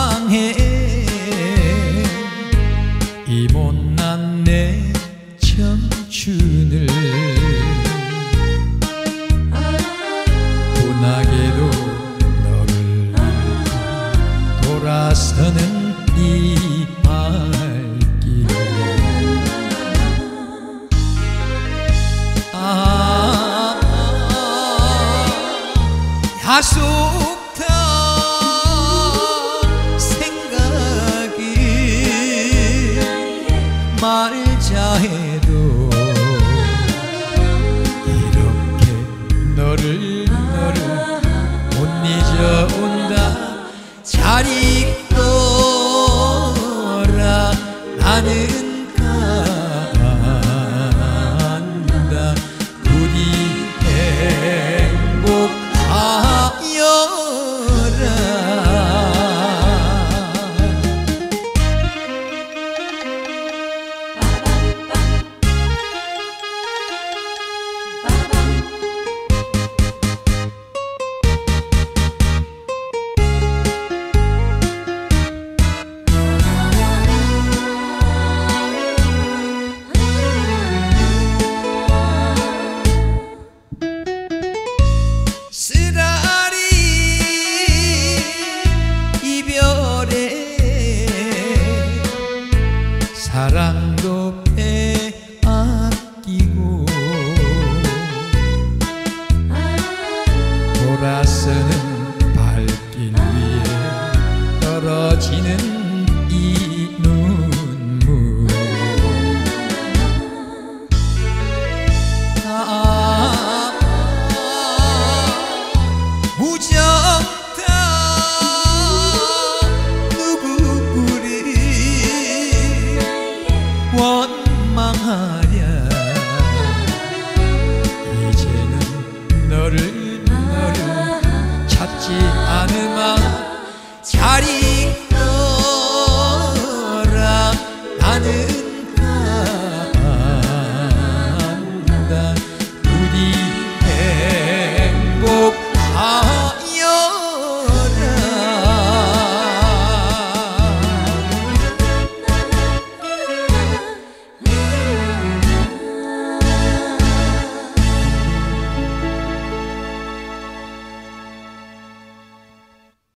원망해 이 못난 내 청춘을 분하게도 너를 돌아서는 이 발길을 아, 야속 해도 이렇게 너를 너를 못 잊어온다. 잘 있거라. 나는 사랑도 빼앗기고 돌아서는 발길 위에 떨어지는